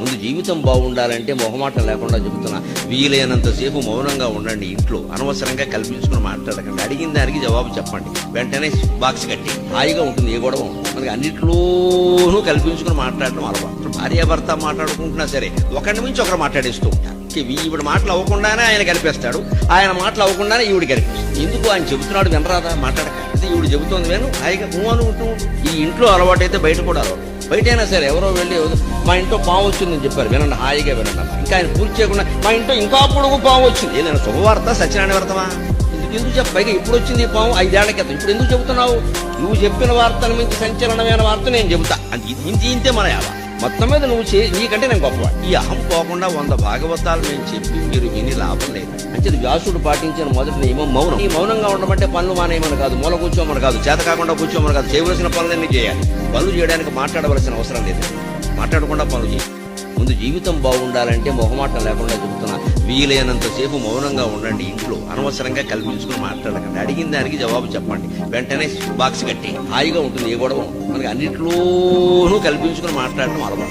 ముందు జీవితం బాగుండాలంటే మొహమాట లేకుండా చెబుతున్నా. వీలైనంతసేపు మౌనంగా ఉండండి ఇంట్లో. అనవసరంగా కల్పించుకుని మాట్లాడకండి. అడిగిన దానికి జవాబు చెప్పండి. వెంటనే బాక్స్ కట్టి హాయిగా ఉంటుంది ఏ గొడవ మనకి అన్నిట్లోనూ కల్పించుకుని మాట్లాడటం అలవాటు. భార్యాభర్త మాట్లాడుకుంటున్నా సరే ఒకరి నుంచి ఒకరు మాట్లాడేస్తూ ఉంటారు. ఈవిడ మాటలు అవ్వకుండానే ఆయన కనిపిస్తాడు ఆయన మాటలు అవ్వకుండానే ఈవిడ కనిపిస్తాడు ఎందుకు ఆయన చెబుతున్నాడు వినరాదా? మాట్లాడక. ఈవిడ చెబుతోంది నేను హాయిగా నువ్వు అనుకుంటూ ఈ ఇంట్లో అలవాటు అయితే బయట కూడా అలవాటు. బయట అయినా సరే ఎవరో వెళ్ళి మా ఇంట్లో పాము వచ్చిందని చెప్పారు. వినండి హాయిగా వినండి అమ్మా. ఇంకా ఆయన పూర్తి చేయకుండా మా ఇంట్లో ఇంకా పొడుగు పాము వచ్చింది. ఏదైనా శుభవార్త సత్యనారాయణ వార్తమా ఎందుకు చెప్ప పైగా ఇప్పుడు వచ్చింది ఈ పాము ఐదేళ్ళ క్రితం. ఇప్పుడు ఎందుకు చెబుతున్నావు? నువ్వు చెప్పిన వార్తల మించి సంచలనమైన వార్త నేను చెబుతా. అది ఇంత ఇంతే మన యావ. మొత్తం మీద నువ్వు చే నీకంటే నేను గొప్పవాడు ఈ అహం పోకుండా వంద భాగవతాలు నేను చెప్పి మీరు విని లాభం లేదు వ్యాసుడు పాటించిన మొదటి నియమం మౌనం. ఈ మౌనంగా ఉండమంటే పనులు మానేయమని కాదు మూల కూర్చోమని కాదు చేత కాకుండా కూర్చోమని కాదు చేయవలసిన పనులన్నీ చేయాలి. పనులు చేయడానికి మాట్లాడవలసిన అవసరం లేదు. మాట్లాడకుండా పనులు చేయాలి ముందు జీవితం బాగుండాలంటే మొహమాటం లేకుండా చెబుతున్నా. వీలైనంతసేపు మౌనంగా ఉండండి. ఇంట్లో అనవసరంగా కల్పించుకుని మాట్లాడకండి. అడిగిన దానికి జవాబు చెప్పండి. వెంటనే బాక్స్ కట్టి హాయిగా ఉంటుంది ఏ గొడవ మనకి అన్నిట్లోనూ కల్పించుకుని మాట్లాడడం అలవాటు.